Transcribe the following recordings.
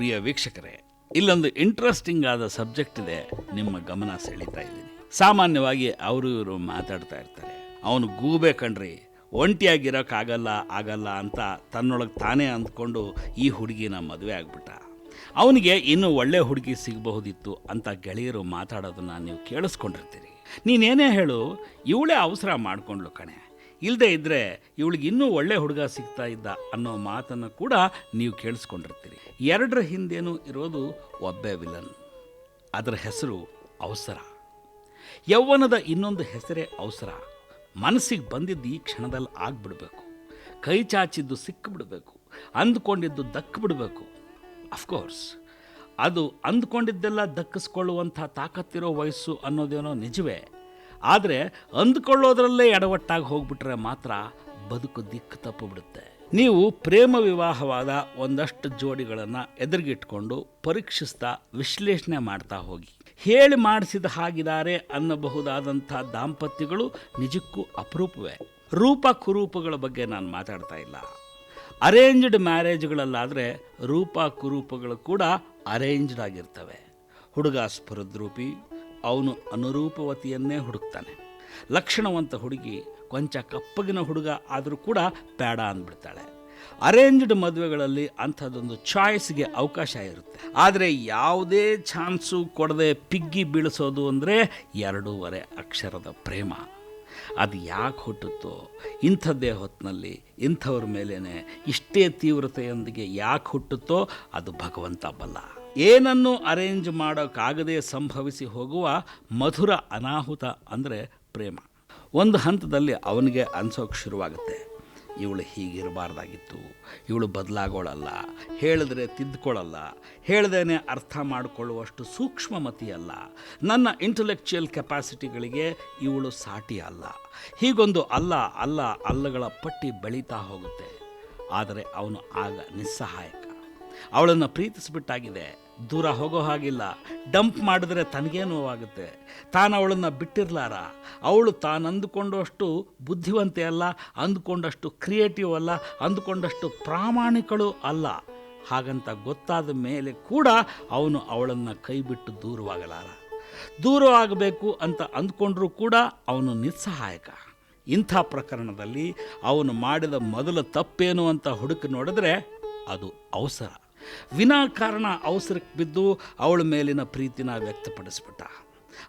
ಪ್ರಿಯ ವೀಕ್ಷಕರೇ, ಇಲ್ಲೊಂದು ಇಂಟ್ರೆಸ್ಟಿಂಗ್ ಆದ ಸಬ್ಜೆಕ್ಟ್ ಇದೆ ನಿಮ್ಮ ಗಮನ ಸೆಳೀತಾ ಇದ್ದೀನಿ. ಸಾಮಾನ್ಯವಾಗಿ ಅವರು ಇವರು ಮಾತಾಡ್ತಾ ಇರ್ತಾರೆ. ಅವನು ಗೂಬೆ ಕಣ್ರಿ ಒಂಟಿಯಾಗಿರೋಕ್ಕಾಗಲ್ಲ ಆಗಲ್ಲ ಅಂತ ತನ್ನೊಳಗೆ ತಾನೇ ಅಂದ್ಕೊಂಡು ಈ ಹುಡುಗಿನ ಮದುವೆ ಆಗ್ಬಿಟ್ಟ. ಅವನಿಗೆ ಇನ್ನೂ ಒಳ್ಳೆ ಹುಡುಗಿ ಸಿಗಬಹುದಿತ್ತು ಅಂತ ಗೆಳೆಯರು ಮಾತಾಡೋದನ್ನ ನೀವು ಕೇಳಿಸ್ಕೊಂಡಿರ್ತೀರಿ. ನೀನೇನೇ ಹೇಳು, ಇವಳೇ ಅವಸರ ಮಾಡ್ಕೊಂಡ್ಲು ಕಣೆ. ಇಲ್ಲದೆ ಇದ್ದರೆ ಇವಳಿಗೆ ಇನ್ನೂ ಒಳ್ಳೆ ಹುಡುಗ ಸಿಗ್ತಾ ಇದ್ದ ಅನ್ನೋ ಮಾತನ್ನು ಕೂಡ ನೀವು ಕೇಳಿಸ್ಕೊಂಡಿರ್ತೀರಿ. ಎರಡರ ಹಿಂದೇನೂ ಇರೋದು ಒಬ್ಬೆ ವಿಲನ್. ಅದರ ಹೆಸರು ಅವಸರ. ಯೌವನದ ಇನ್ನೊಂದು ಹೆಸರೇ ಅವಸರ. ಮನಸ್ಸಿಗೆ ಬಂದಿದ್ದು ಈ ಕ್ಷಣದಲ್ಲಿ ಆಗ್ಬಿಡಬೇಕು. ಕೈ ಚಾಚಿದ್ದು ಸಿಕ್ಕಿಬಿಡಬೇಕು ಅಂದ್ಕೊಂಡಿದ್ದು ದಕ್ಕಿಬಿಡಬೇಕು ಅಫ್ಕೋರ್ಸ್ ಅದು ಅಂದ್ಕೊಂಡಿದ್ದೆಲ್ಲ ದಕ್ಕಿಸ್ಕೊಳ್ಳುವಂಥ ತಾಕತ್ತಿರೋ ವಯಸ್ಸು ಅನ್ನೋದೇನೋ ನಿಜವೇ. ಆದರೆ ಅಂದ್ಕೊಳ್ಳೋದ್ರಲ್ಲೇ ಎಡವಟ್ಟಾಗಿ ಹೋಗ್ಬಿಟ್ರೆ ಮಾತ್ರ ಬದುಕು ದಿಕ್ಕು ತಪ್ಪಿಬಿಡುತ್ತೆ. ನೀವು ಪ್ರೇಮ ವಿವಾಹವಾದ ಒಂದಷ್ಟು ಜೋಡಿಗಳನ್ನು ಎದುರಿಗಿಟ್ಕೊಂಡು ಪರೀಕ್ಷಿಸ್ತಾ ವಿಶ್ಲೇಷಣೆ ಮಾಡ್ತಾ ಹೋಗಿ. ಹೇಳಿ ಮಾಡಿಸಿದ ಹಾಗಿದ್ದಾರೆ ಅನ್ನಬಹುದಾದಂಥ ದಾಂಪತ್ಯಗಳು ನಿಜಕ್ಕೂ ಅಪರೂಪವೇ. ರೂಪ ಕುರೂಪಗಳ ಬಗ್ಗೆ ನಾನು ಮಾತಾಡ್ತಾ ಇಲ್ಲ. ಅರೇಂಜ್ಡ್ ಮ್ಯಾರೇಜ್ಗಳಲ್ಲಾದರೆ ರೂಪ ಕುರೂಪಗಳು ಕೂಡ ಅರೇಂಜ್ಡ್ ಆಗಿರ್ತವೆ. ಹುಡುಗ ಸ್ಫುರದ್ರೂಪಿ ಅವನು ಅನುರೂಪವತಿಯನ್ನೇ ಹುಡುಕ್ತಾನೆ. ಲಕ್ಷಣವಂತ ಹುಡುಗಿ ಕೊಂಚ ಕಪ್ಪಗಿನ ಹುಡುಗ ಆದರೂ ಕೂಡ ಬೇಡ ಅಂದ್ಬಿಡ್ತಾಳೆ. ಅರೇಂಜ್ಡ್ ಮದುವೆಗಳಲ್ಲಿ ಅಂಥದ್ದೊಂದು ಚಾಯ್ಸ್ಗೆ ಅವಕಾಶ ಇರುತ್ತೆ. ಆದರೆ ಯಾವುದೇ ಚಾನ್ಸು ಕೊಡದೆ ಪಿಗ್ಗಿ ಬೀಳಿಸೋದು ಅಂದರೆ ಎರಡೂವರೆ ಅಕ್ಷರದ ಪ್ರೇಮ. ಅದು ಯಾಕೆ ಹುಟ್ಟುತ್ತೋ, ಇಂಥದ್ದೇ ಹೊತ್ತಿನಲ್ಲಿ ಇಂಥವ್ರ ಮೇಲೇ ಇಷ್ಟೇ ತೀವ್ರತೆಯೊಂದಿಗೆ ಯಾಕೆ ಹುಟ್ಟುತ್ತೋ ಅದು ಭಗವಂತ ಬಲ್ಲ. ಏನನ್ನು ಅರೇಂಜ್ ಮಾಡೋಕ್ಕಾಗದೆ ಸಂಭವಿಸಿ ಹೋಗುವ ಮಧುರ ಅನಾಹುತ ಅಂದರೆ ಪ್ರೇಮ. ಒಂದು ಹಂತದಲ್ಲಿ ಅವನಿಗೆ ಅನ್ಸೋಕೆ ಶುರುವಾಗುತ್ತೆ. ಇವಳು ಹೀಗಿರಬಾರ್ದಾಗಿತ್ತು. ಇವಳು ಬದಲಾಗೋಳಲ್ಲ. ಹೇಳಿದ್ರೆ ತಿದ್ದುಕೊಳ್ಳಲ್ಲ ಹೇಳ್ದೇನೆ ಅರ್ಥ ಮಾಡಿಕೊಳ್ಳುವಷ್ಟು ಸೂಕ್ಷ್ಮಮತಿ ಅಲ್ಲ ನನ್ನ ಇಂಟಲೆಕ್ಚುಯಲ್ ಕೆಪಾಸಿಟಿಗಳಿಗೆ ಇವಳು ಸಾಟಿ ಅಲ್ಲ. ಹೀಗೊಂದು ಅಲ್ಲ ಅಲ್ಲ, ಅಲ್ಲಗಳ ಪಟ್ಟಿ ಬೆಳೀತಾ ಹೋಗುತ್ತೆ. ಆದರೆ ಅವನು ಆಗ ನಿಸ್ಸಹಾಯಕ. ಅವಳನ್ನು ಪ್ರೀತಿಸಿಬಿಟ್ಟಾಗಿದೆ. ದೂರ ಹೋಗೋ ಹಾಗಿಲ್ಲ. ಡಂಪ್ ಮಾಡಿದ್ರೆ ತನಗೇ ನೋವಾಗುತ್ತೆ? ತಾನು ಅವಳನ್ನು ಬಿಟ್ಟಿರ್ಲಾರ? ಅವಳು ತಾನು ಅಂದುಕೊಂಡಷ್ಟು ಬುದ್ಧಿವಂತೆ ಅಲ್ಲ, ಅಂದುಕೊಂಡಷ್ಟು ಕ್ರಿಯೇಟಿವ್ ಅಲ್ಲ, ಅಂದುಕೊಂಡಷ್ಟು ಪ್ರಾಮಾಣಿಕಳು ಅಲ್ಲ. ಹಾಗಂತ ಗೊತ್ತಾದ ಮೇಲೆ ಕೂಡ ಅವನು ಅವಳನ್ನು ಕೈಬಿಟ್ಟು ದೂರವಾಗಲಾರ. ದೂರ ಆಗಬೇಕು ಅಂತ ಅಂದ್ಕೊಂಡ್ರೂ ಕೂಡ ಅವನು ನಿಸ್ಸಹಾಯಕ. ಇಂಥ ಪ್ರಕರಣದಲ್ಲಿ ಅವನು ಮಾಡಿದ ಮೊದಲ ತಪ್ಪೇನು ಅಂತ ಹುಡುಕಿ ನೋಡಿದ್ರೆ ಅದು ಅವಸರ. ವಿನಾಕಾರಣ ಅವಸರಕ್ಕೆ ಬಿದ್ದು ಅವಳ ಮೇಲಿನ ಪ್ರೀತಿನ ವ್ಯಕ್ತಪಡಿಸ್ಬಿಟ್ಟ.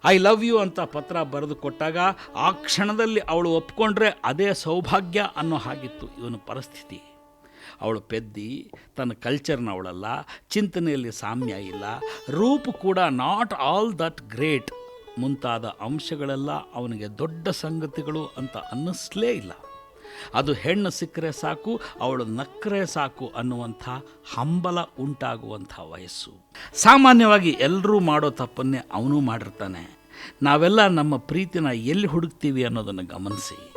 ಐ ಲವ್ ಯು ಅಂತ ಪತ್ರ ಬರೆದು ಕೊಟ್ಟಾಗ ಆ ಕ್ಷಣದಲ್ಲಿ ಅವಳು ಒಪ್ಕೊಂಡ್ರೆ ಅದೇ ಸೌಭಾಗ್ಯ ಅನ್ನೋ ಹಾಗಿತ್ತು ಇವನ ಪರಿಸ್ಥಿತಿ. ಅವಳು ಪೆದ್ದಿ, ತನ್ನ ಕಲ್ಚರ್ನ ಅವಳಲ್ಲ ಚಿಂತನೆಯಲ್ಲಿ ಸಾಮ್ಯ ಇಲ್ಲ, ರೂಪ್ ಕೂಡ ನಾಟ್ ಆಲ್ ದಟ್ ಗ್ರೇಟ್ ಮುಂತಾದ ಅಂಶಗಳೆಲ್ಲ ಅವನಿಗೆ ದೊಡ್ಡ ಸಂಗತಿಗಳು ಅಂತ ಅನ್ನಿಸ್ಲೇ ಇಲ್ಲ. ಅದು ಹೆಣ್ಣು ಸಿಕ್ಕರೆ ಸಾಕು, ಅವಳು ನಕ್ಕರೆ ಸಾಕು ಅನ್ನುವಂಥ ಹಂಬಲ ಉಂಟಾಗುವಂಥ ವಯಸ್ಸು. ಸಾಮಾನ್ಯವಾಗಿ ಎಲ್ಲರೂ ಮಾಡೋ ತಪ್ಪನ್ನೇ ಅವನು ಮಾಡಿರ್ತಾನೆ. ನಾವೆಲ್ಲ ನಮ್ಮ ಪ್ರೀತಿನ ಎಲ್ಲಿ ಹುಡುಕ್ತೀವಿ ಅನ್ನೋದನ್ನು ಗಮನಿಸಿ.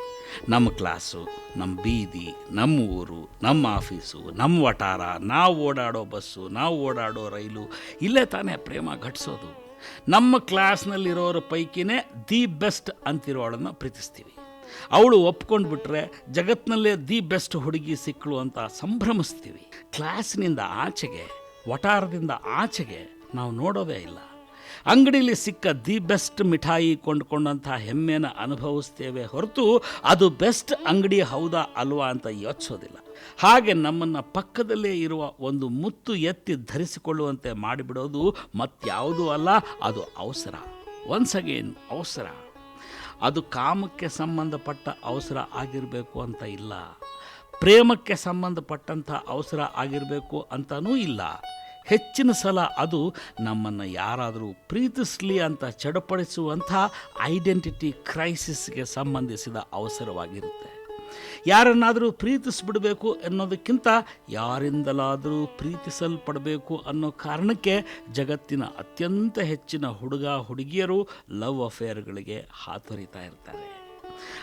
ನಮ್ಮ ಕ್ಲಾಸು, ನಮ್ಮ ಬೀದಿ, ನಮ್ಮ ಊರು, ನಮ್ಮ ಆಫೀಸು, ನಮ್ಮ ವಟಾರ ನಾವು ಓಡಾಡೋ ಬಸ್ಸು, ನಾವು ಓಡಾಡೋ ರೈಲು, ಇಲ್ಲೇ ತಾನೇ ಪ್ರೇಮ ಘಟಿಸೋದು. ನಮ್ಮ ಕ್ಲಾಸ್ನಲ್ಲಿರೋರ ಪೈಕಿನೇ ದಿ ಬೆಸ್ಟ್ ಅಂತಿರೋಳನ್ನು ಪ್ರೀತಿಸ್ತೀವಿ. ಅವಳು ಒಪ್ಕೊಂಡು ಬಿಟ್ರೆ ಜಗತ್ತಿನಲ್ಲೇ ದಿ ಬೆಸ್ಟ್ ಹುಡುಗಿ ಸಿಕ್ಕಳು ಅಂತ ಸಂಭ್ರಮಿಸ್ತೀವಿ. ಕ್ಲಾಸ್ನಿಂದ ಆಚೆಗೆ ವಟಾರದಿಂದ ಆಚೆಗೆ ನಾವು ನೋಡೋದೇ ಇಲ್ಲ. ಅಂಗಡಿಯಲ್ಲಿ ಸಿಕ್ಕ ದಿ ಬೆಸ್ಟ್ ಮಿಠಾಯಿ ಕೊಂಡ್ಕೊಂಡಂಥ ಹೆಮ್ಮೆನ ಅನುಭವಿಸ್ತೇವೆ ಹೊರತು ಅದು ಬೆಸ್ಟ್ ಅಂಗಡಿ ಹೌದಾ ಅಲ್ವಾ ಅಂತ ಯೋಚಿಸೋದಿಲ್ಲ. ಹಾಗೆ ನಮ್ಮನ್ನು ಪಕ್ಕದಲ್ಲೇ ಇರುವ ಒಂದು ಮುತ್ತು ಎತ್ತಿ ಧರಿಸಿಕೊಳ್ಳುವಂತೆ ಮಾಡಿಬಿಡೋದು ಮತ್ಯಾವುದೂ ಅಲ್ಲ, ಅದು ಅವಸರ. ಒನ್ಸ್ ಅಗೇನ್ ಅವಸರ. ಅದು ಕಾಮಕ್ಕೆ ಸಂಬಂಧಪಟ್ಟ ಅವಸರ ಆಗಿರಬೇಕು ಅಂತ ಇಲ್ಲ. ಪ್ರೇಮಕ್ಕೆ ಸಂಬಂಧಪಟ್ಟಂಥ ಅವಸರ ಆಗಿರಬೇಕು ಅಂತನೂ ಇಲ್ಲ. ಹೆಚ್ಚಿನ ಸಲ ಅದು ನಮ್ಮನ್ನು ಯಾರಾದರೂ ಪ್ರೀತಿಸಲಿ ಅಂತ ಚಡಪಡಿಸುವಂಥ ಐಡೆಂಟಿಟಿ ಕ್ರೈಸಿಸ್ಗೆ ಸಂಬಂಧಿಸಿದ ಅವಸರವಾಗಿರುತ್ತೆ. ಯಾರನ್ನಾದರೂ ಪ್ರೀತಿಸ್ಬಿಡಬೇಕು ಅನ್ನೋದಕ್ಕಿಂತ ಯಾರಿಂದಲಾದರೂ ಪ್ರೀತಿಸಲ್ಪಡಬೇಕು ಅನ್ನೋ ಕಾರಣಕ್ಕೆ ಜಗತ್ತಿನ ಅತ್ಯಂತ ಹೆಚ್ಚಿನ ಹುಡುಗ ಹುಡುಗಿಯರು ಲವ್ ಅಫೇರ್ಗಳಿಗೆ ಹಾತೊರಿತಾ ಇರ್ತಾರೆ.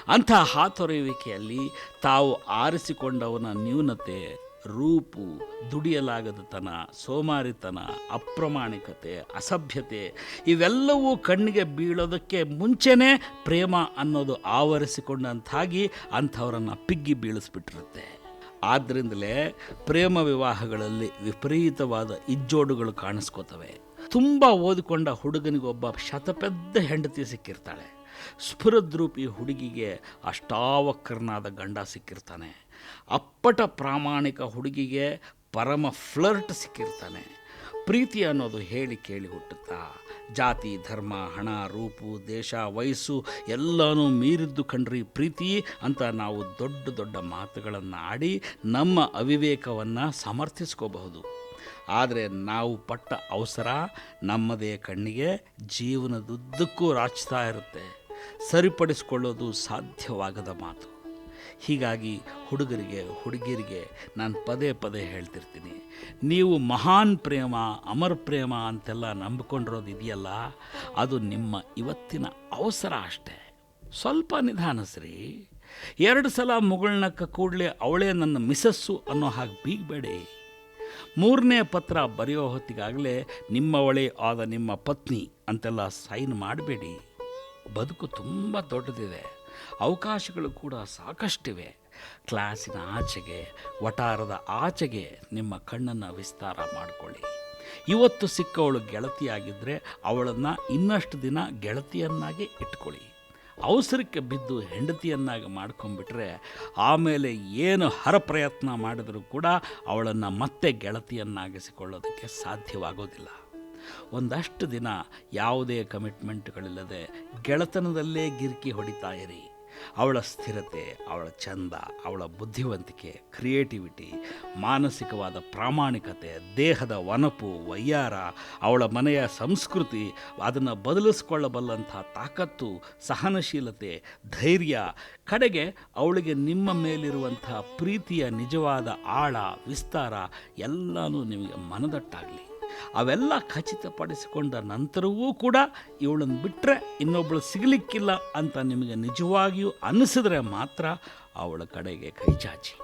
ಅಂಥ ಹಾತೊರೆಯುವಿಕೆಯಲ್ಲಿ ತಾವು ಆರಿಸಿಕೊಂಡವನ ನ್ಯೂನತೆ ರೂಪು, ದುಡಿಯಲಾಗದತನ, ಸೋಮಾರಿತನ, ಅಪ್ರಾಮಾಣಿಕತೆ, ಅಸಭ್ಯತೆ, ಇವೆಲ್ಲವೂ ಕಣ್ಣಿಗೆ ಬೀಳೋದಕ್ಕೆ ಮುಂಚೆನೇ ಪ್ರೇಮ ಅನ್ನೋದು ಆವರಿಸಿಕೊಂಡಂತಾಗಿ ಅಂಥವರನ್ನು ಪಿಗ್ಗಿ ಬೀಳಿಸ್ಬಿಟ್ಟಿರುತ್ತೆ. ಆದ್ದರಿಂದಲೇ ಪ್ರೇಮ ವಿವಾಹಗಳಲ್ಲಿ ವಿಪರೀತವಾದ ಇಜ್ಜೋಡುಗಳು ಕಾಣಿಸ್ಕೋತವೆ. ತುಂಬ ಓದಿಕೊಂಡ ಹುಡುಗನಿಗೊಬ್ಬ ಶತಪೆದ್ದ ಹೆಂಡತಿ ಸಿಕ್ಕಿರ್ತಾಳೆ. ಸ್ಫುರದ್ರೂಪಿ ಹುಡುಗಿಗೆ ಅಷ್ಟಾವಕ್ರನಾದ ಗಂಡ ಸಿಕ್ಕಿರ್ತಾನೆ. ಅಪ್ಪಟ ಪ್ರಾಮಾಣಿಕ ಹುಡುಗಿಗೆ ಪರಮ ಫ್ಲರ್ಟ್ ಸಿಕ್ಕಿರ್ತಾನೆ. ಪ್ರೀತಿ ಅನ್ನೋದು ಹೇಳಿ ಕೇಳಿ ಹುಟ್ಟುತ್ತಾ, ಜಾತಿ, ಧರ್ಮ, ಹಣ, ರೂಪು, ದೇಶ, ವಯಸ್ಸು ಎಲ್ಲನೂ ಮೀರಿದ್ದು ಕಣ್ರಿ ಪ್ರೀತಿ ಅಂತ ನಾವು ದೊಡ್ಡ ದೊಡ್ಡ ಮಾತುಗಳನ್ನು ಆಡಿ ನಮ್ಮ ಅವಿವೇಕವನ್ನು ಸಮರ್ಥಿಸ್ಕೋಬಹುದು. ಆದರೆ ನಾವು ಪಟ್ಟ ಅವಸರ ನಮ್ಮದೇ ಕಣ್ಣಿಗೆ ಜೀವನದುದ್ದಕ್ಕೂ ರಾಚ್ತಾ ಇರುತ್ತೆ. ಸರಿಪಡಿಸ್ಕೊಳ್ಳೋದು ಸಾಧ್ಯವಾಗದ ಮಾತು. ಹೀಗಾಗಿ ಹುಡುಗರಿಗೆ ಹುಡುಗಿರಿಗೆ ನಾನು ಪದೇ ಪದೇ ಹೇಳ್ತಿರ್ತೀನಿ. ನೀವು ಮಹಾನ್ ಪ್ರೇಮ, ಅಮರ ಪ್ರೇಮ ಅಂತೆಲ್ಲ ನಂಬಿಕೊಂಡಿರೋದು ಇದೆಯಲ್ಲ, ಅದು ನಿಮ್ಮ ಇವತ್ತಿನ ಅವಸರ ಅಷ್ಟೇ. ಸ್ವಲ್ಪ ನಿಧಾನಸ್ರಿ ಎರಡು ಸಲ ಮುಗುಳ್ನಕ್ಕ ಕೂಡಲೇ ಅವಳೇ ನನ್ನ ಮಿಸಸ್ಸು ಅನ್ನೋ ಹಾಗೆ ಬೀಗಬೇಡಿ. ಮೂರನೇ ಪತ್ರ ಬರೆಯೋ ಹೊತ್ತಿಗಾಗಲೇ ನಿಮ್ಮವಳೇ ಆದ ನಿಮ್ಮ ಪತ್ನಿ ಅಂತೆಲ್ಲ ಸೈನ್ ಮಾಡಬೇಡಿ. ಬದುಕು ತುಂಬ ದೊಡ್ಡದಿದೆ. ಅವಕಾಶಗಳು ಕೂಡ ಸಾಕಷ್ಟಿವೆ. ಕ್ಲಾಸಿನ ಆಚೆಗೆ ವಟಾರದ ಆಚೆಗೆ ನಿಮ್ಮ ಕಣ್ಣನ್ನು ವಿಸ್ತಾರ ಮಾಡಿಕೊಳ್ಳಿ. ಇವತ್ತು ಸಿಕ್ಕವಳು ಗೆಳತಿಯಾಗಿದ್ದರೆ ಅವಳನ್ನು ಇನ್ನಷ್ಟು ದಿನ ಗೆಳತಿಯನ್ನಾಗಿ ಇಟ್ಕೊಳ್ಳಿ. ಅವಸರಕ್ಕೆ ಬಿದ್ದು ಹೆಂಡತಿಯನ್ನಾಗಿ ಮಾಡ್ಕೊಂಬಿಟ್ರೆ ಆಮೇಲೆ ಏನು ಹರ ಪ್ರಯತ್ನ ಮಾಡಿದರೂ ಕೂಡ ಅವಳನ್ನು ಮತ್ತೆ ಗೆಳತಿಯನ್ನಾಗಿಸಿಕೊಳ್ಳೋದಕ್ಕೆ ಸಾಧ್ಯವಾಗೋದಿಲ್ಲ. ಒಂದಷ್ಟು ದಿನ ಯಾವುದೇ ಕಮಿಟ್ಮೆಂಟ್ಗಳಿಲ್ಲದೆ ಗೆಳತನದಲ್ಲೇ ಗಿರ್ಕಿ ಹೊಡಿತಾ ಇರಿ. ಅವಳ ಸ್ಥಿರತೆ, ಅವಳ ಚಂದ, ಅವಳ ಬುದ್ಧಿವಂತಿಕೆ ಕ್ರಿಯೇಟಿವಿಟಿ ಮಾನಸಿಕವಾದ ಪ್ರಾಮಾಣಿಕತೆ, ದೇಹದ ವನಪು ವಯ್ಯಾರ ಅವಳ ಮನೆಯ ಸಂಸ್ಕೃತಿ, ಅದನ್ನು ಬದಲಿಸ್ಕೊಳ್ಳಬಲ್ಲಂಥ ತಾಕತ್ತು, ಸಹನಶೀಲತೆ, ಧೈರ್ಯ, ಕಡೆಗೆ ಅವಳಿಗೆ ನಿಮ್ಮ ಮೇಲಿರುವಂಥ ಪ್ರೀತಿಯ ನಿಜವಾದ ಆಳ, ವಿಸ್ತಾರ ಎಲ್ಲನೂ ನಿಮಗೆ ಮನದಟ್ಟಾಗಲಿ. ಅವೆಲ್ಲ ಖಚಿತಪಡಿಸಿಕೊಂಡ ನಂತರವೂ ಕೂಡ ಇವಳನ್ನು ಬಿಟ್ಟರೆ ಇನ್ನೊಬ್ಬಳು ಸಿಗಲಿಕ್ಕಿಲ್ಲ ಅಂತ ನಿಮಗೆ ನಿಜವಾಗಿಯೂ ಅನ್ನಿಸಿದ್ರೆ ಮಾತ್ರ ಅವಳ ಕಡೆಗೆ ಕೈ ಚಾಚಿ.